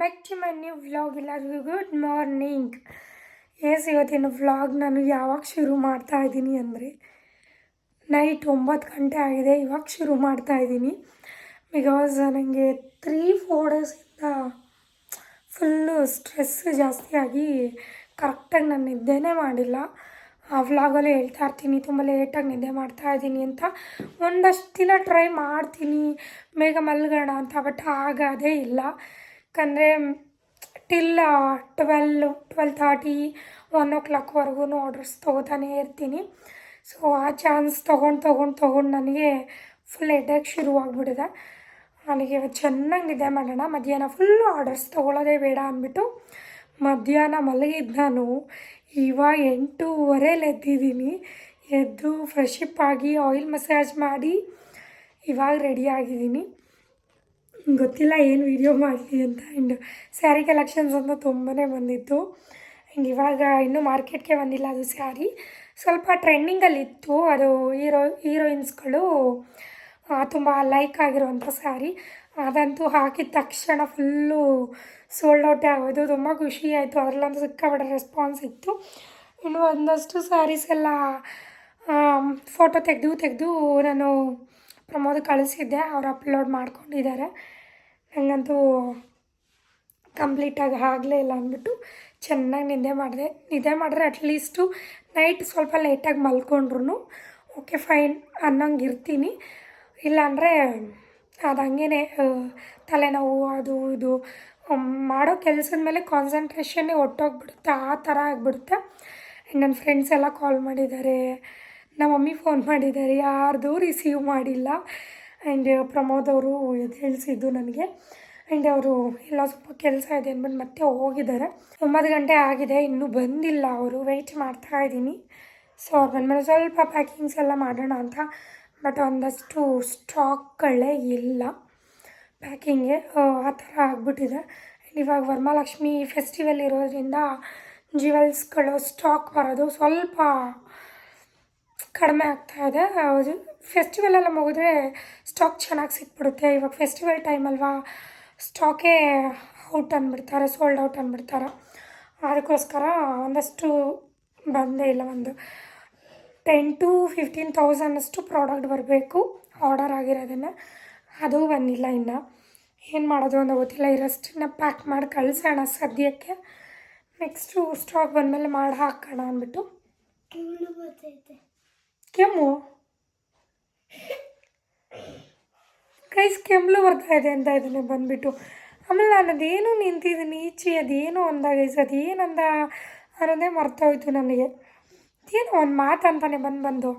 Back to my new vlog ಎಲ್ಲರಿಗೂ good morning yes ಇವತ್ತಿನ vlog ನಾನು ಯಾವಾಗ ಶುರು ಮಾಡ್ತಾ ಇದ್ದೀನಿ ಅಂದರೆ ನೈಟ್ ಒಂಬತ್ತು ಗಂಟೆ ಆಗಿದೆ, ಇವಾಗ ಶುರು ಮಾಡ್ತಾ ಇದ್ದೀನಿ. ಬಿಕಾಸ್ ನನಗೆ ತ್ರೀ ಫೋರ್ ಡೇಸಿಂದ ಫುಲ್ಲು ಸ್ಟ್ರೆಸ್ ಜಾಸ್ತಿಯಾಗಿ ಕರೆಕ್ಟಾಗಿ ನಾನು ನಿದ್ದೆನೇ ಮಾಡಿಲ್ಲ. ಆ ವ್ಲಾಗಲ್ಲೇ ಹೇಳ್ತಾ ಇರ್ತೀನಿ, ತುಂಬ ಲೇಟಾಗಿ ನಿದ್ದೆ ಮಾಡ್ತಾ ಇದ್ದೀನಿ ಅಂತ ಒಂದಷ್ಟು ದಿನ ಟ್ರೈ ಮಾಡ್ತೀನಿ. ಬೇಗ ಮಲ್ಗೋಣ ಅಂತ ಬಟ್ ಆಗೋದೇ ಇಲ್ಲ. ಯಾಕಂದರೆ till twelve twelve thirty one o ಕ್ಲಾಕ್ವರೆಗೂ orders ತೊಗೋತಾನೇ ಇರ್ತೀನಿ. ಸೊ ಆ ಚಾನ್ಸ್ ತೊಗೊಂಡು ತೊಗೊಂಡು ತೊಗೊಂಡು ನನಗೆ ಫುಲ್ ಹೆಡ್ಡೇಕ್ ಶುರುವಾಗ್ಬಿಟ್ಟಿದೆ. ನನಗೆ ಚೆನ್ನಾಗಿ ಮಾಡೋಣ. ಮಧ್ಯಾಹ್ನ ಫುಲ್ಲು ಆರ್ಡರ್ಸ್ ತೊಗೊಳ್ಳೋದೇ ಬೇಡ ಅಂದ್ಬಿಟ್ಟು ಮಧ್ಯಾಹ್ನ ಮಲಗಿದ್ದು ನಾನು. ಇವಾಗ ಎಂಟೂವರೆಲಿ ಎದ್ದಿದ್ದೀನಿ ಎದ್ದು ಫ್ರೆಶಪ್ ಆಗಿ ಆಯಿಲ್ ಮಸಾಜ್ ಮಾಡಿ ಇವಾಗ ರೆಡಿ ಆಗಿದ್ದೀನಿ. ಗೊತ್ತಿಲ್ಲ ಏನು ವೀಡಿಯೋ ಮಾಡಲಿ ಅಂತ. ಆ್ಯಂಡ್ ಸ್ಯಾರಿ ಕಲೆಕ್ಷನ್ಸ್ ಅಂತ ತುಂಬಾ ಬಂದಿತ್ತು. ಹಿಂಗೆ ಇವಾಗ ಇನ್ನೂ ಮಾರ್ಕೆಟ್ಗೆ ಬಂದಿಲ್ಲ ಅದು ಸ್ಯಾರಿ ಸ್ವಲ್ಪ ಟ್ರೆಂಡಿಂಗಲ್ಲಿತ್ತು ಅದು ಹೀರೋ ಹೀರೋಯಿನ್ಸ್ಗಳು ತುಂಬ ಲೈಕ್ ಆಗಿರುವಂಥ ಸ್ಯಾರಿ ಅದಂತೂ ಹಾಕಿದ ತಕ್ಷಣ ಫುಲ್ಲು ಸೋಲ್ಡ್ ಔಟೇ ಆಗೋದು. ತುಂಬ ಖುಷಿ ಆಯಿತು. ಅದರಲ್ಲಂತೂ ಸಿಕ್ಕಾಪಟ್ಟೆ ರೆಸ್ಪಾನ್ಸ್ ಇತ್ತು. ಇನ್ನು ಒಂದಷ್ಟು ಸ್ಯಾರೀಸ್ ಎಲ್ಲ ಫೋಟೋ ತೆಗೆದು ತೆಗೆದು ನಾನು ಪ್ರಮೋದ್ ಕಳಿಸಿದ್ದೆ. ಅವ್ರು ಅಪ್ಲೋಡ್ ಮಾಡ್ಕೊಂಡಿದ್ದಾರೆ. ನನಗಂತೂ ಕಂಪ್ಲೀಟಾಗಿ ಆಗಲೇ ಇಲ್ಲ ಅಂದ್ಬಿಟ್ಟು ಚೆನ್ನಾಗಿ ನಿದ್ದೆ ಮಾಡಿದೆ. ನಿದ್ದೆ ಮಾಡಿದ್ರೆ ಅಟ್ಲೀಸ್ಟು ನೈಟ್ ಸ್ವಲ್ಪ ಲೇಟಾಗಿ ಮಲ್ಕೊಂಡ್ರು ಓಕೆ ಫೈನ್ ಅನ್ನಂಗೆ ಇರ್ತೀನಿ. ಇಲ್ಲಾಂದರೆ ಅದು ಹಂಗೇ ತಲೆನೋವು ಅದು ಇದು ಮಾಡೋ ಕೆಲಸದ ಮೇಲೆ ಕಾನ್ಸಂಟ್ರೇಷನ್ನೇ ಒಟ್ಟೋಗ್ಬಿಡುತ್ತೆ, ಆ ಥರ ಆಗಿಬಿಡುತ್ತೆ. ನನ್ನ ಫ್ರೆಂಡ್ಸ್ ಎಲ್ಲ ಕಾಲ್ ಮಾಡಿದ್ದಾರೆ ನಮ್ಮ ಮಮ್ಮಿ ಫೋನ್ ಮಾಡಿದ್ದಾರೆ, ಯಾರ್ದು ರಿಸೀವ್ ಮಾಡಿಲ್ಲ. ಆ್ಯಂಡ್ ಪ್ರಮೋದ್ ಅವರು ತಿಳಿಸಿದ್ದು ನನಗೆ. ಆ್ಯಂಡ್ ಅವರು ಎಲ್ಲ ಸ್ವಲ್ಪ ಕೆಲಸ ಇದೆ ಅಂದ್ಬಿಟ್ಟು ಮತ್ತೆ ಹೋಗಿದ್ದಾರೆ. ಒಂಬತ್ತು ಗಂಟೆ ಆಗಿದೆ, ಇನ್ನೂ ಬಂದಿಲ್ಲ ಅವರು. ವೆಯ್ಟ್ ಮಾಡ್ತಾ ಇದ್ದೀನಿ. ಸೊ ಅವ್ರು ಬಂದಮೇಲೆ ಸ್ವಲ್ಪ ಪ್ಯಾಕಿಂಗ್ಸ್ ಎಲ್ಲ ಮಾಡೋಣ ಅಂತ. ಬಟ್ ಒಂದಷ್ಟು ಸ್ಟಾಕ್ಗಳೇ ಇಲ್ಲ ಪ್ಯಾಕಿಂಗ್ಗೆ ಆ ಥರ ಆಗಿಬಿಟ್ಟಿದೆ. ಆ್ಯಂಡ್ ಇವಾಗ ವರಮಹಾಲಕ್ಷ್ಮಿ ಫೆಸ್ಟಿವಲ್ ಇರೋದ್ರಿಂದ ಜ್ಯುವೆಲ್ಸ್ಗಳು ಸ್ಟಾಕ್ ಬರೋದು ಸ್ವಲ್ಪ ಕಡಿಮೆ ಆಗ್ತಾಯಿದೆ ಫೆಸ್ಟಿವಲ್ ಎಲ್ಲ ಮುಗಿದ್ರೆ ಸ್ಟಾಕ್ ಚೆನ್ನಾಗಿ ಸಿಕ್ಬಿಡುತ್ತೆ. ಇವಾಗ ಫೆಸ್ಟಿವಲ್ ಟೈಮ್ ಅಲ್ವಾ? ಸ್ಟಾಕೇ ಔಟ್ ಅಂದ್ಬಿಡ್ತಾರೆ ಸೋಲ್ಡ್ ಔಟ್ ಅಂದ್ಬಿಡ್ತಾರೆ ಅದಕ್ಕೋಸ್ಕರ ಒಂದಷ್ಟು ಬಂದೇ ಇಲ್ಲ ಒಂದು. ಟೆನ್ ಟು ಫಿಫ್ಟೀನ್ ತೌಸಂಡಷ್ಟು ಪ್ರಾಡಕ್ಟ್ ಬರಬೇಕು ಆರ್ಡರ್ ಆಗಿರೋದನ್ನು. ಅದು ಬಂದಿಲ್ಲ ಇನ್ನು. ಏನು ಮಾಡೋದು ಅಂತ ಗೊತ್ತಿಲ್ಲ. ಇರೋಷ್ಟನ್ನ ಪ್ಯಾಕ್ ಮಾಡಿ ಕಳಿಸೋಣ ಸದ್ಯಕ್ಕೆ. ನೆಕ್ಸ್ಟು ಸ್ಟಾಕ್ ಬಂದಮೇಲೆ ಮಾಡಿ ಹಾಕೋಣ ಅಂದ್ಬಿಟ್ಟು. ಕೆಮ್ಮು? ಕೆಮ್ಮು ಕೆಮ್ಮಲು ಬರ್ತಾ ಇದೆ ಅಂತ ಇದ್ದಾನೆ ಬಂದುಬಿಟ್ಟು. ಆಮೇಲೆ ನಾನು ಅದೇನು ನಿಂತಿದ್ದೀನಿ ಈಚೆ ಅದೇನು ಅಂದ ಗೈಸ್ ಅದೇನಂದ ಅನ್ನೋದೇ ಮರ್ತೋಯ್ತು ನನಗೆ. ಏನು ಒಂದು ಮಾತು ಅಂತಾನೆ ಬಂದು ಬಂದು.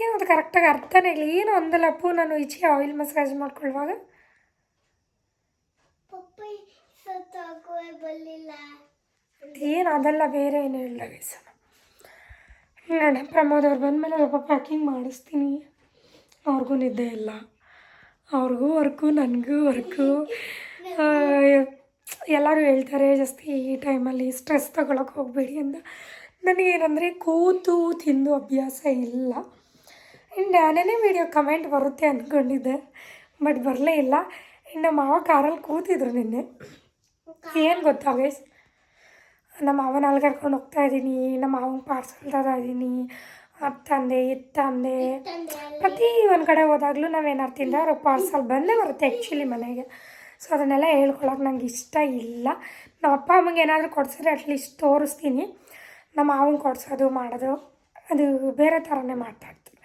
ಏನು ಅದು ಕರೆಕ್ಟಾಗಿ ಅರ್ಥನೇ ಇಲ್ಲ. ಏನು ಅಂದಲ್ಲಪ್ಪು ನಾನು ಈಚೆ ಆಯಿಲ್ ಮಸಾಜ್ ಮಾಡ್ಕೊಳ್ಳುವಾಗ? ಏನು ಅದೆಲ್ಲ ಬೇರೆ ಏನು ಹೇಳಿಲ್ಲ ಗೈಸ್. ಪ್ರಮೋದ್ ಅವ್ರು ಬಂದಮೇಲೆ ಸ್ವಲ್ಪ ಪ್ಯಾಕಿಂಗ್ ಮಾಡಿಸ್ತೀನಿ. ಅವ್ರಿಗೂ ನಿದ್ದೆ ಇಲ್ಲ. ಅವ್ರಿಗೂ ವರ್ಕು, ನನಗೂ ವರ್ಕು. ಎಲ್ಲರೂ ಹೇಳ್ತಾರೆ, ಜಾಸ್ತಿ ಈ ಟೈಮಲ್ಲಿ ಸ್ಟ್ರೆಸ್ ತಗೊಳಕ್ಕೆ ಹೋಗಬೇಡಿ ಅಂತ. ನನಗೇನಂದರೆ ಕೂತು ತಿಂದು ಅಭ್ಯಾಸ ಇಲ್ಲ. ಇನ್ನು ನಾನೇ ವೀಡಿಯೋ ಕಮೆಂಟ್ ಬರುತ್ತೆ ಅಂದ್ಕೊಂಡಿದ್ದೆ ಬಟ್ ಬರಲೇ ಇಲ್ಲ. ಇನ್ನು ನಮ್ಮ ಮಾವ ಕಾರಲ್ಲಿ ಕೂತಿದ್ರು ನಿನ್ನೆ. ಏನು ಗೊತ್ತಾ ಗೈಸ್ ನಮ್ಮ ಮಾವನ ಅಲ್ಲಿ ಕರ್ಕೊಂಡು ಹೋಗ್ತಾ ಇದ್ದೀನಿ ನಮ್ಮ ಮಾವನ ಪಾರ್ಸಲ್ ತಗೋ ಇದ್ದೀನಿ ಅದು ತಂದೆ ಇದು ತಂದೆ ತಂದೆ ಪ್ರತಿ ಒಂದು ಕಡೆ ಹೋದಾಗಲೂ ನಾವೇನಾರು ತಿಂದ ಅವ್ರ ಪಾರ್ಸಲ್ ಬಂದೇ ಬರುತ್ತೆ ಆ್ಯಕ್ಚುಲಿ ಮನೆಗೆ. ಸೊ ಅದನ್ನೆಲ್ಲ ಹೇಳ್ಕೊಳಕ್ಕೆ ನಂಗೆ ಇಷ್ಟ ಇಲ್ಲ. ನಮ್ಮ ಅಪ್ಪ ಅಮ್ಮಗೆ ಏನಾದರೂ ಕೊಡ್ಸಿದ್ರೆ ಅಟ್ಲೀಸ್ಟ್ ತೋರಿಸ್ತೀನಿ. ನಮ್ಮ ಮಾವನ ಕೊಡ್ಸೋದು ಮಾಡೋದು ಅದು ಬೇರೆ ಥರನೇ ಮಾತಾಡ್ತೀನಿ.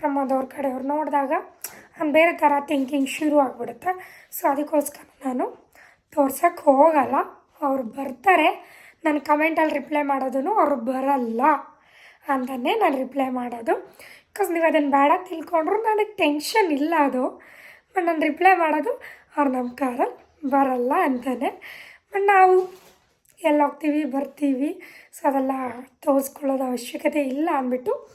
ಪ್ರಮೋದ್ ಅವ್ರ ಕಡೆಯವ್ರು ನೋಡಿದಾಗ ನಾನು ಬೇರೆ ಥರ ಥಿಂಕಿಂಗ್ ಶುರು ಆಗಿಬಿಡುತ್ತೆ. ಸೊ ಅದಕ್ಕೋಸ್ಕರ ನಾನು ತೋರ್ಸೋಕ್ಕೆ ಹೋಗಲ್ಲ. ಅವ್ರು ಬರ್ತಾರೆ. ನಾನು ಕಮೆಂಟಲ್ಲಿ ರಿಪ್ಲೈ ಮಾಡೋದನ್ನು ಅವ್ರು ಬರಲ್ಲ. ಅಂತಲೇ ನಾನು ರಿಪ್ಲೈ ಮಾಡೋದು. ಬಿಕಾಸ್ ನೀವು ಅದನ್ನು ಬೇಡ ತಿಳ್ಕೊಂಡ್ರು ನನಗೆ ಟೆನ್ಷನ್ ಇಲ್ಲ ಅದು. ಬಟ್ ನಾನು ರಿಪ್ಲೈ ಮಾಡೋದು, ಅವ್ರು ನಮ್ಮ ಬರಲ್ಲ ಅಂತಲೇ ಬಟ್ ನಾವು ಎಲ್ಲ ಹೋಗ್ತೀವಿ ಬರ್ತೀವಿ. ಸೊ ಅದೆಲ್ಲ ತೋರಿಸ್ಕೊಳ್ಳೋದು ಅವಶ್ಯಕತೆ ಇಲ್ಲ ಅಂದ್ಬಿಟ್ಟು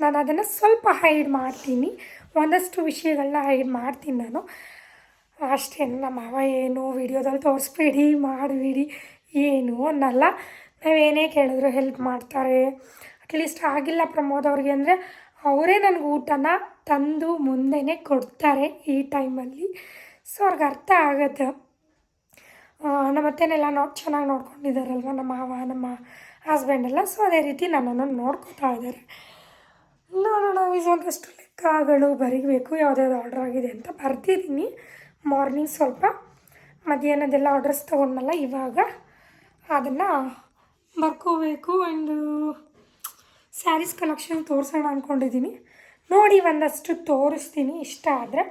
ನಾನು ಅದನ್ನು ಸ್ವಲ್ಪ ಹೈಡ್ ಮಾಡ್ತೀನಿ. ಒಂದಷ್ಟು ವಿಷಯಗಳನ್ನ ಹೈಡ್ ಮಾಡ್ತೀನಿ ನಾನು. ಅಷ್ಟೇ, ನಮ್ಮ ಮಾವ ಏನು ವೀಡಿಯೋದಲ್ಲಿ ತೋರಿಸ್ಬೇಡಿ, ಮಾಡಬೇಡಿ, ಏನು ಅನ್ನಲ್ಲ. ನಾವೇನೇ ಕೇಳಿದ್ರು ಹೆಲ್ಪ್ ಮಾಡ್ತಾರೆ. ಅಟ್ಲೀಸ್ಟ್ ಆಗಿಲ್ಲ ಪ್ರಮೋದ್ ಅವ್ರಿಗೆ ಅಂದರೆ ಅವರೇ ನನಗೆ ಊಟನ ತಂದು ಮುಂದೆನೇ ಕೊಡ್ತಾರೆ ಈ ಟೈಮಲ್ಲಿ. ಸೊ ಅವ್ರಿಗೆ ಅರ್ಥ ಆಗುತ್ತೆ. ನಮ್ಮ ಅತ್ತೆನೆಲ್ಲ ನೋ, ಚೆನ್ನಾಗಿ ನೋಡ್ಕೊಂಡಿದ್ದಾರಲ್ವ ನಮ್ಮ ಮಾವ, ನಮ್ಮ ಹಸ್ಬೆಂಡ್ ಎಲ್ಲ? ಸೊ ಅದೇ ರೀತಿ ನನ್ನನ್ನು ನೋಡ್ಕೊತಾ ಇದ್ದಾರೆ. ನೋಡೋಣ ಒಂದಷ್ಟು ಲೆಕ್ಕಗಳು ಬರೀಬೇಕು. ಯಾವುದ್ಯಾವ್ದು ಆರ್ಡ್ರ್ ಆಗಿದೆ ಅಂತ ಬರ್ತಿದ್ದೀನಿ ಮಾರ್ನಿಂಗ್ ಸ್ವಲ್ಪ ಮಧ್ಯಾಹ್ನದೆಲ್ಲ ಆರ್ಡರ್ಸ್ ತೊಗೊಂಡಲ್ಲ ಇವಾಗ ಅದನ್ನು ಬರ್ಕೋಬೇಕು. ಆ್ಯಂಡ್ ಸ್ಯಾರೀಸ್ ಕಲೆಕ್ಷನ್ ತೋರಿಸೋಣ ಅಂದ್ಕೊಂಡಿದ್ದೀನಿ ನೋಡಿ ಒಂದಷ್ಟು ತೋರಿಸ್ತೀನಿ. ಇಷ್ಟ ಆದರೆ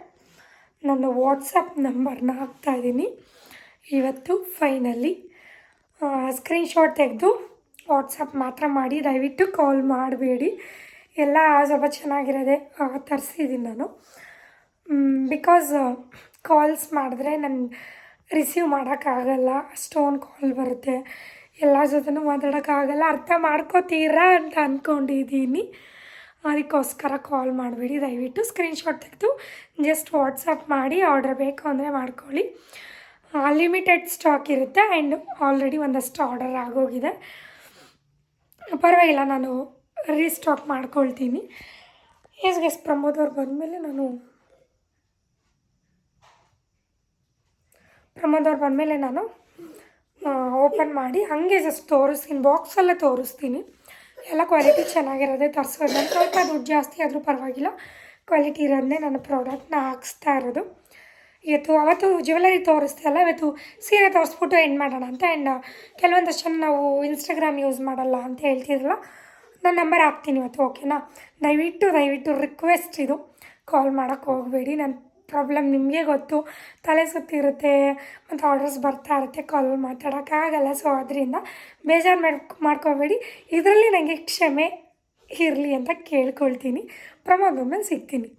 ನನ್ನ ವಾಟ್ಸಪ್ ನಂಬರ್ನ ಹಾಕ್ತಾಯಿದ್ದೀನಿ ಇವತ್ತು ಫೈನಲಿ ಸ್ಕ್ರೀನ್ಶಾಟ್ ತೆಗೆದು ವಾಟ್ಸಪ್ ಮಾತ್ರ ಮಾಡಿ. ದಯವಿಟ್ಟು ಕಾಲ್ ಮಾಡಬೇಡಿ. ಎಲ್ಲ ಸ್ವಲ್ಪ ಚೆನ್ನಾಗಿರೋದೆ ತರಿಸಿದ್ದೀನಿ ನಾನು. ಬಿಕಾಸ್ ಕಾಲ್ಸ್ ಮಾಡಿದ್ರೆ ನಾನು ರಿಸೀವ್ ಮಾಡೋಕ್ಕಾಗಲ್ಲ. ಅಷ್ಟೊಂದು ಕಾಲ್ ಬರುತ್ತೆ. ಎಲ್ಲ ಜೊತೆನೂ ಮಾತಾಡೋಕ್ಕಾಗಲ್ಲ ಅರ್ಥ ಮಾಡ್ಕೋತೀರಾ ಅಂತ ಅಂದ್ಕೊಂಡಿದ್ದೀನಿ ಅದಕ್ಕೋಸ್ಕರ ಕಾಲ್ ಮಾಡಬೇಡಿ. ದಯವಿಟ್ಟು ಸ್ಕ್ರೀನ್ಶಾಟ್ ತೆಗೆದು ಜಸ್ಟ್ ವಾಟ್ಸಪ್ ಮಾಡಿ ಆರ್ಡರ್ ಬೇಕು ಅಂದರೆ ಮಾಡ್ಕೊಳ್ಳಿ. ಲಿಮಿಟೆಡ್ ಸ್ಟಾಕ್ ಇರುತ್ತೆ ಆ್ಯಂಡ್ ಆಲ್ರೆಡಿ ಒಂದಷ್ಟು ಆರ್ಡರ್ ಆಗೋಗಿದೆ. ಪರವಾಗಿಲ್ಲ, ನಾನು ರೀಸ್ಟಾಕ್ ಮಾಡ್ಕೊಳ್ತೀನಿ. ಎಸ್ ಎಸ್ ಪ್ರಮೋದ್ ಬಂದಮೇಲೆ ನಾನು ಪ್ರಮೋದ್ ಅವ್ರು ಬಂದಮೇಲೆ ನಾನು ಓಪನ್ ಮಾಡಿ ಹಾಗೆ ಜಸ್ಟ್ ತೋರಿಸ್ತೀನಿ ಬಾಕ್ಸಲ್ಲೇ ತೋರಿಸ್ತೀನಿ. ಎಲ್ಲ ಕ್ವಾಲಿಟಿ ಚೆನ್ನಾಗಿರೋದೇ ತರಿಸೋದು ನಾನು ಸ್ವಲ್ಪ ದುಡ್ಡು ಜಾಸ್ತಿ ಆದರೂ ಪರವಾಗಿಲ್ಲ. ಕ್ವಾಲಿಟಿ ಇರೋದನ್ನೇ ನನ್ನ ಪ್ರಾಡಕ್ಟ್ನ ಹಾಕ್ಸ್ತಾ ಇರೋದು. ಇವತ್ತು, ಅವತ್ತು ಜ್ಯುವೆಲರಿ ತೋರಿಸ್ತೀವಿ ಅಲ್ಲ, ಇವತ್ತು ಸೀರೆ ತೋರಿಸ್ಬಿಟ್ಟು ಎಂಡ್ ಮಾಡೋಣ ಅಂತ. ಆ್ಯಂಡ್ ಕೆಲವೊಂದಷ್ಟು ಜನ ನಾವು ಇನ್ಸ್ಟಾಗ್ರಾಮ್ ಯೂಸ್ ಮಾಡಲ್ಲ ಅಂತ ಹೇಳ್ತಿದ್ರಲ್ಲ, ನನ್ನ ನಂಬರ್ ಹಾಕ್ತೀನಿ ಇವತ್ತು ಓಕೆನಾ ದಯವಿಟ್ಟು ದಯವಿಟ್ಟು ರಿಕ್ವೆಸ್ಟ್ ಇದು. ಕಾಲ್ ಮಾಡೋಕ್ಕೆ ಹೋಗಬೇಡಿ. ನನ್ನ ಪ್ರಾಬ್ಲಮ್ ನಿಮಗೆ ಗೊತ್ತು. ತಲೆ ಸುತ್ತಿರುತ್ತೆ, ಮತ್ತು ಆರ್ಡರ್ಸ್ ಬರ್ತಾ ಇರುತ್ತೆ ಕಾಲ್ ಮಾತಾಡೋಕ್ಕಾಗಲ್ಲ. ಸೊ ಅದರಿಂದ ಬೇಜಾರು ಮಾಡ್ಕೊ ಮಾಡ್ಕೋಬೇಡಿ. ಇದರಲ್ಲಿ ನನಗೆ ಕ್ಷಮೆ ಇರಲಿ ಅಂತ ಕೇಳ್ಕೊಳ್ತೀನಿ. ಪ್ರಮೋದ್ ಒಮ್ಮೆ ಸಿಗ್ತೀನಿ.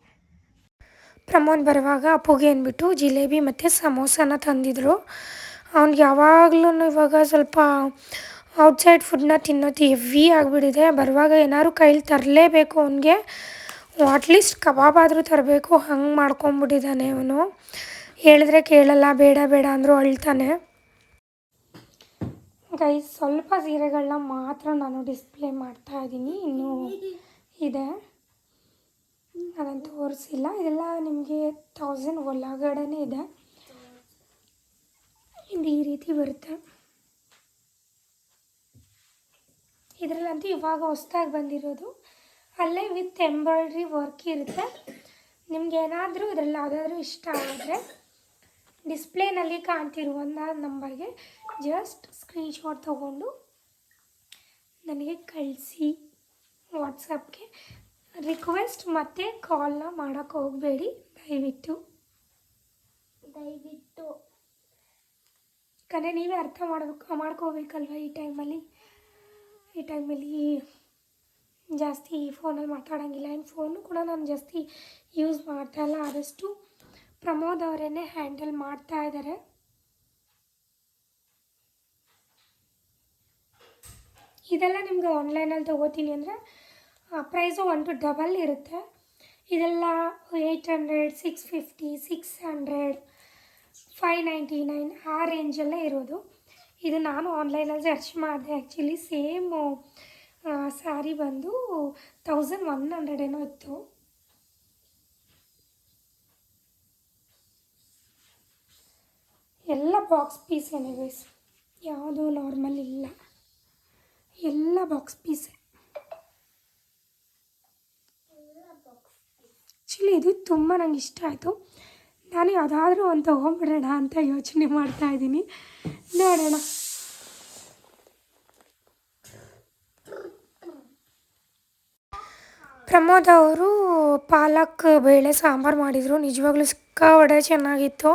ಪ್ರಮೋದ್ ಬರುವಾಗ ಅಪ್ಪುಗೆ ಅಂದ್ಬಿಟ್ಟು ಜಿಲೇಬಿ ಮತ್ತು ಸಮೋಸನ ತಂದಿದ್ರು. ಅವ್ನಿಗೆ ಯಾವಾಗಲೂ ಇವಾಗ ಸ್ವಲ್ಪ ಔಟ್ಸೈಡ್ ಫುಡ್ನ ತಿನ್ನೋದು ಹೆವಿ ಆಗಿಬಿಟ್ಟಿದೆ. ಬರುವಾಗ ಏನಾದ್ರು ಕೈಲಿ ತರಲೇಬೇಕು ಅವನಿಗೆ. ಅಟ್ಲೀಸ್ಟ್ ಕಬಾಬ್ ಆದರೂ ತರಬೇಕು, ಹಂಗೆ ಮಾಡ್ಕೊಂಬಿಟ್ಟಿದ್ದಾನೆ ಅವನು. ಹೇಳಿದ್ರೆ ಕೇಳಲ್ಲ, ಬೇಡ ಬೇಡ ಅಂದರೂ ಅಳ್ತಾನೆ. ಗೈ ಸ್ವಲ್ಪ ಸೀರೆಗಳನ್ನ ಮಾತ್ರ ನಾನು ಡಿಸ್ಪ್ಲೇ ಮಾಡ್ತಾ ಇದ್ದೀನಿ. ಇನ್ನೂ ಇದೆ. ಅದನ್ನು ತೋರಿಸಿಲ್ಲ. ಇದೆಲ್ಲ ನಿಮಗೆ ತೌಸಂಡ್ ಒಳಗಡೆನೇ ಇದೆ. ಇದು ಈ ರೀತಿ ಬರುತ್ತೆ. ಇದರಲ್ಲಂತೂ ಇವಾಗ ಹೊಸ್ದಾಗಿ ಬಂದಿರೋದು. ಅಲ್ಲೇ ವಿತ್ ಎಂಬ್ರಾಯ್ಡ್ರಿ ವರ್ಕ್ ಇರುತ್ತೆ. ನಿಮ್ಗೆ ಏನಾದರೂ ಇದರಲ್ಲಿ ಯಾವುದಾದ್ರೂ ಇಷ್ಟ ಆದರೆ ಡಿಸ್ಪ್ಲೇನಲ್ಲಿ ಕಾಣ್ತಿರುವಂಥ ನಂಬರ್ಗೆ ಜಸ್ಟ್ ಸ್ಕ್ರೀನ್ಶಾಟ್ ತೊಗೊಂಡು ನನಗೆ ಕಳಿಸಿ. ವಾಟ್ಸಪ್ಗೆ ರಿಕ್ವೆಸ್ಟ್ ಮತ್ತೆ ಕಾಲ್ನ ಮಾಡೋಕ್ಕೆ ಹೋಗಬೇಡಿ. ದಯವಿಟ್ಟು. ದಯವಿಟ್ಟು. ಯಾಕಂದರೆ ನೀವೇ ಅರ್ಥ ಮಾಡಬೇಕು ಮಾಡ್ಕೋಬೇಕಲ್ವ ಈ ಟೈಮಲ್ಲಿ ಈ ಟೈಮಲ್ಲಿ ಜಾಸ್ತಿ ಫೋನಲ್ಲಿ ಮಾತಾಡೋಂಗಿಲ್ಲ. ಇನ್ನು ಫೋನು ಕೂಡ ನಾನು ಜಾಸ್ತಿ ಯೂಸ್ ಮಾಡ್ತಾ ಇಲ್ಲ. ಆದಷ್ಟು ಪ್ರಮೋದ್ ಅವರೇ ಹ್ಯಾಂಡಲ್ ಮಾಡ್ತಾ ಇದ್ದಾರೆ ಇದೆಲ್ಲ ನಿಮಗೆ ಆನ್ಲೈನಲ್ಲಿ ತೊಗೋತೀನಿ ಅಂದರೆ ಪ್ರೈಸು ಒನ್ ಟು ಡಬಲ್ ಇರುತ್ತೆ. ಇದೆಲ್ಲ eight hundred six fifty six hundred five ninety nine ಆ ರೇಂಜಲ್ಲೇ ಇರೋದು. ಇದು ನಾನು ಆನ್ಲೈನಲ್ಲಿ ಸರ್ಚ್ ಮಾಡಿದೆ. ಆ್ಯಕ್ಚುಲಿ ಸೇಮು ಸ್ಯಾರಿ ಬಂದು ತೌಸಂಡ್ ಒನ್ ಹಂಡ್ರೆಡ್ ಏನೋ ಇತ್ತು. ಎಲ್ಲ ಬಾಕ್ಸ್ ಪೀಸ್ ಏನೇ ಗೈಸ್ ಯಾವುದೂ ನಾರ್ಮಲ್ ಇಲ್ಲ. ಎಲ್ಲ ಬಾಕ್ಸ್ ಪೀಸೆ ಆ್ಯಕ್ಚುಲಿ ಇದು ತುಂಬ ನಂಗೆ ಇಷ್ಟ ಆಯಿತು. ನಾನು ಯಾವುದಾದ್ರೂ ಒಂದು ತೊಗೊಂಬಿಡೋಣ ಅಂತ ಯೋಚನೆ ಮಾಡ್ತಾ ಇದ್ದೀನಿ. ನೋಡೋಣ. ಪ್ರಮೋದ್ ಅವರು ಪಾಲಕ್, ಬೇಳೆ, ಸಾಂಬಾರು ಮಾಡಿದರು. ನಿಜವಾಗ್ಲೂ ಸಿಕ್ಕಾಪಟ್ಟೆ ಚೆನ್ನಾಗಿತ್ತು.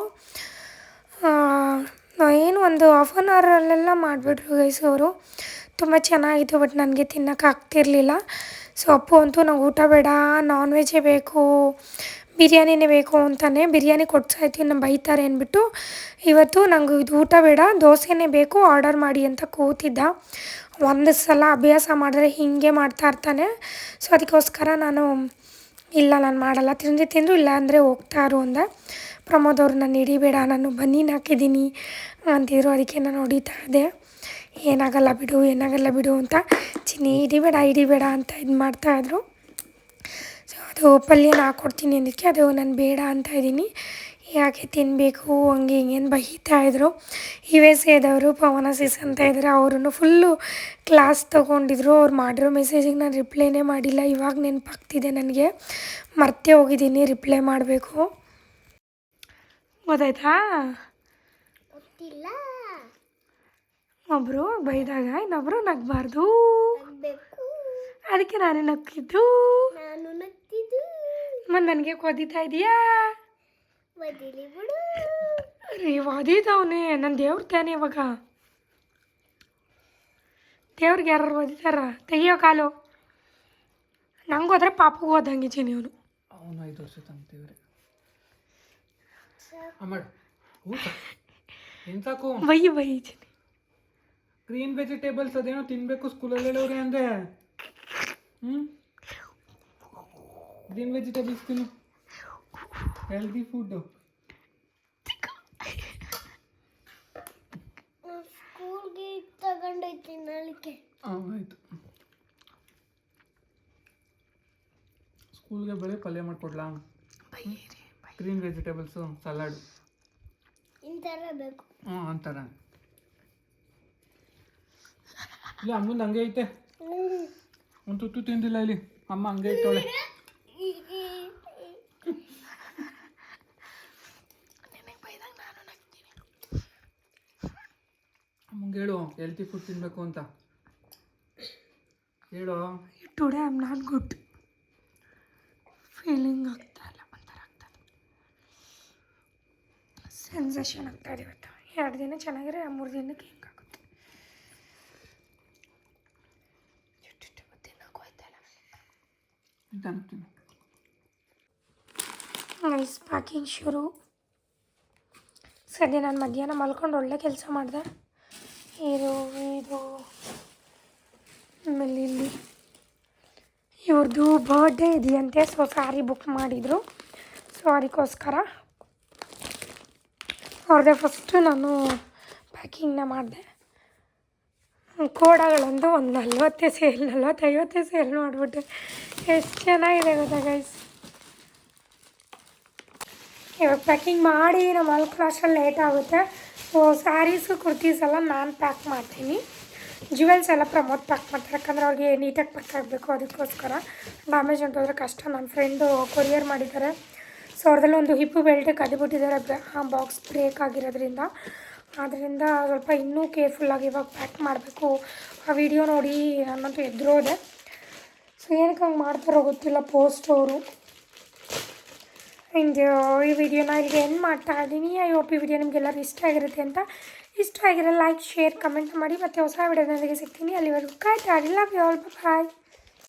ಏನು ಒಂದು ಹಾಫ್ ಆನ್ ಅವರಲ್ಲೆಲ್ಲ ಮಾಡಿಬಿಟ್ರು ಗೈಸ್ ಅವರು. ತುಂಬ ಚೆನ್ನಾಗಿತ್ತು ಬಟ್ ನನಗೆ ತಿನ್ನೋಕೆ ಆಗ್ತಿರ್ಲಿಲ್ಲ. ಸೊ ಅಪ್ಪು ಅಂತೂ ನಂಗೆ ಊಟ ಬೇಡ ನಾನ್ ವೆಜ್ಜೇ ಬೇಕು, ಬಿರಿಯಾನಿನೇ ಬೇಕು ಅಂತಾನೆ ಬಿರಿಯಾನಿ ಕೊಡ್ಸಾಯ್ತು ನಮ್ಮ ಬೈತಾರೆ ಅಂದ್ಬಿಟ್ಟು. ಇವತ್ತು ನಂಗೆ ಇದು ಊಟ ಬೇಡ, ದೋಸೆನೇ ಬೇಕು ಆರ್ಡರ್ ಮಾಡಿ ಅಂತ ಕೂತಿದ್ದ. ಒಂದು ಸಲ ಅಭ್ಯಾಸ ಮಾಡಿದ್ರೆ ಹೀಗೆ ಮಾಡ್ತಾ ಇರ್ತಾನೆ. ಸೊ ಅದಕ್ಕೋಸ್ಕರ ನಾನು, ಇಲ್ಲ, ನಾನು ಮಾಡಲ್ಲ. ತಿಂದು ತಿಂದು ಇಲ್ಲ ಅಂದರೆ ಹೋಗ್ತಾರು ಅಂದ. ಪ್ರಮೋದ್ ಅವ್ರು ನಾನು ಹಿಡಿಬೇಡ ನಾನು ಬನ್ನಿನ ಹಾಕಿದ್ದೀನಿ ಅಂತಿದ್ರು. ಅದಕ್ಕೆ ನಾನು ಹೊಡಿತಾ ಇದ್ದೆ. ಏನಾಗಲ್ಲ ಬಿಡು ಏನಾಗಲ್ಲ ಬಿಡು ಅಂತ. ಚಿನ್ನಿ ಹಿಡಿಬೇಡ ಹಿಡಿಬೇಡ ಅಂತ ಇದು ಮಾಡ್ತಾಯಿದ್ರು ಸೊ ಅದು ಪಲ್ಯನ ಹಾಕ್ಕೊಡ್ತೀನಿ ಅಂದಕ್ಕೆ ಅದು ನಾನು ಬೇಡ ಅಂತ ಇದ್ದೀನಿ. ಯಾಕೆ ತಿನ್ನಬೇಕು ಹಂಗೆ ಹಿಂಗೇನು ಅಂತ ಬೈತಾ ಇದ್ರು. ಎಸ್ ಸೇದವರು ಪವನ ಸಿಸ್ ಅಂತ ಇದ್ದಾರೆ ಅವರು ಫುಲ್ಲು ಕ್ಲಾಸ್ ತೊಗೊಂಡಿದ್ರು. ಅವ್ರು ಮಾಡಿರೋ ಮೆಸೇಜಿಗೆ ನಾನು ರಿಪ್ಲೈನೇ ಮಾಡಿಲ್ಲ. ಇವಾಗ ನೆನಪಾಗ್ತಿದೆ ನನಗೆ. ಮರ್ತೇ ಹೋಗಿದ್ದೀನಿ ರಿಪ್ಲೈ ಮಾಡಬೇಕು. ಗೊತ್ತಾಯ್ತಾ? ಗೊತ್ತಿಲ್ಲ. ಒಬ್ಬರು ಬೈದಾಗ ಇನ್ನೊಬ್ಬರು ನಗಬಾರ್ದು. ಅದಕ್ಕೆ ನಾನೇ ನಕ್ಕಿದ್ದು ನಾನು ನಗ್ತಿದ್ದು. ಮತ್ತು ನನಗೆ ಕೊದಿತಾ ಇದೆಯಾ? ಬದಿಲಿ ಬಿಡು. ರೀ ಒದಿದವನೇ ನನ್ನ ದೇವ್ರ ತಾನೆ ಇವಾಗ. ದೇವ್ರಿಗೆ ಯಾರು ಒದಿತಾರ ತೆಗಿಯೋ ಕಾಲು. ನಂಗೆ ಹೋದ್ರೆ ಪಾಪಗೂ ಓದಂಗೆ ಚೀನಿ ಅವನು ಅವನು ಐದು ವರ್ಷ ತಂತೀವ್ರಿ ಸಾಕು ಬೈ ಬೈ ಚೀನಿ ಗ್ರೀನ್ ವೆಜಿಟೇಬಲ್ಸ್ ಅದೇನೋ ತಿನ್ನಬೇಕು ಸ್ಕೂಲಲ್ಲಿ ಹೇಳೋರೆ ಅಂದೆ. ಹ್ಞೂ ಗ್ರೀನ್ ವೆಜಿಟೇಬಲ್ಸ್ ತಿನ್ನು. ಹೆಲ್ದಿ ಫುಡ್ಡು ಸ್ಕೂಲ್ಗೆ ತಗೊಂಡೈತಿ ನಾಳಿಕೆ. ಹಾಂ ಆಯಿತು. ಸ್ಕೂಲ್ಗೆ ಬೆಳೆ ಪಲ್ಯ ಮಾಡಿಕೊಡ್ಲಾ? ಗ್ರೀನ್ ವೆಜಿಟೇಬಲ್ಸು ಸಲಾಡು ಇಂಥರ ಬೇಕು. ಹ್ಞೂ ಅಂತಾರ. ಇಲ್ಲ ಅಮ್ಮಂದು ಹಂಗೆ ಐತೆ. ಒಂದು ತುತ್ತು ತಿಂದಿಲ್ಲ ಇಲ್ಲಿ. ಅಮ್ಮ ಹಂಗೆ ಇಟ್ಟವಳೆ ಅಮ್ಮಂಗೆ ಹೇಳು ಹೆಲ್ತಿ ಫುಡ್ ತಿನ್ನಬೇಕು ಅಂತ. ಹೇಳು. Today I am not good feeling ಆಗ್ತಾ ಇಲ್ಲ ಒಂಥರ ಸೆನ್ಸೇಷನ್ ಆಗ್ತಾ ಇದೆ ಇವತ್ತು. ಎರಡು ದಿನ ಚೆನ್ನಾಗಿರೋ ಮೂರು ದಿನಕ್ಕೆ ಹಿಂಗಾಗುತ್ತೆ. ನೈಸ್ ಪ್ಯಾಕಿಂಗ್ ಶುರು ಸದ್ಯ ನಾನು ಮಧ್ಯಾಹ್ನ ಮಲ್ಕೊಂಡು ಒಳ್ಳೆ ಕೆಲಸ ಮಾಡಿದೆ. ಇದು ಇದು ಆಮೇಲೆ ಇಲ್ಲಿ ಇವ್ರದ್ದು ಬರ್ಡೇ ಇದೆಯಂತೆ ಸೊ ಸ್ಯಾರಿ ಬುಕ್ ಮಾಡಿದರು. ಸೊ ಅದಕ್ಕೋಸ್ಕರ ಅವ್ರದ್ದೇ ಫಸ್ಟು ನಾನು ಪ್ಯಾಕಿಂಗ್ನ ಮಾಡಿದೆ. ಕೋಡಗಳಂದು ಒಂದು ನಲ್ವತ್ತೇ ಸೇಲ್ ನಲ್ವತ್ತೈವತ್ತೇ ಸೇಲ್ ಮಾಡಿಬಿಟ್ಟೆ. ಎಷ್ಟು ಚೆನ್ನಾಗಿದೆ ಗೊತ್ತಾ ಗೈಸ್ ಇವಾಗ ಪ್ಯಾಕಿಂಗ್ ಮಾಡಿ, ನಮ್ಮ ಆಲ್ ಕ್ಲಾಸಲ್ಲಿ ಲೇಟ್ ಆಗುತ್ತೆ. ಸೊ ಸ್ಯಾರೀಸು ಕುರ್ತೀಸ್ ಎಲ್ಲ ನಾನು ಪ್ಯಾಕ್ ಮಾಡ್ತೀನಿ ಜುವೆಲ್ಸ್ ಎಲ್ಲ ಪ್ರಮೋದ್ ಪ್ಯಾಕ್ ಮಾಡ್ತಾರೆ ಯಾಕಂದರೆ ಅವ್ರಿಗೆ ನೀಟಾಗಿ ಪ್ಯಾಕ್ ಆಗಬೇಕು ಅದಕ್ಕೋಸ್ಕರ ಡ್ಯಾಮೇಜ್ ಅಂತಂದರೆ ಕಷ್ಟ ನನ್ನ ಫ್ರೆಂಡು ಕೊರಿಯರ್ ಮಾಡಿದ್ದಾರೆ ಸೊ ಅವ್ರದ್ದೆಲ್ಲ ಒಂದು ಹಿಪ್ಪು ಬೆಲ್ಟ್ ಕದಿಬಿಟ್ಟಿದ್ದಾರೆ ಆ ಬಾಕ್ಸ್ ಬ್ರೇಕ್ ಆಗಿರೋದ್ರಿಂದ ಆದ್ದರಿಂದ ಸ್ವಲ್ಪ ಇನ್ನೂ ಕೇರ್ಫುಲ್ಲಾಗಿ ಇವಾಗ ಪ್ಯಾಕ್ ಮಾಡಬೇಕು ಆ ವಿಡಿಯೋ ನೋಡಿ ನನ್ನಂತೂ ಎದುರೋದೆ ಸೊ ಏನಕ್ಕೆ ಹಂಗೆ ಮಾಡ್ತಾರೋ ಗೊತ್ತಿಲ್ಲ ಪೋಸ್ಟ್ ಅವರು ಆ್ಯಂಡ್ ಈ ವಿಡಿಯೋನ ಇಲ್ಲಿಗೆ ಏನು ಮಾಡ್ತಾ ಇದ್ದೀನಿ. ಐ ಹೋಪ್ ಈ ವಿಡಿಯೋ ನಿಮಗೆಲ್ಲರೂ ಇಷ್ಟ ಆಗಿರುತ್ತೆ ಅಂತ. ಇಷ್ಟ ಆಗಿರೋ ಲೈಕ್ ಶೇರ್ ಕಮೆಂಟ್ ಮಾಡಿ. ಮತ್ತು ಹೊಸ ವಿಡಿಯೋದೊಂದಿಗೆ ಸಿಗ್ತೀನಿ. ಅಲ್ಲಿವರೆಗೂ ಕಾಯ್ತಾ ಲವ್ ಯು ಆಲ್ ಬಾಯ್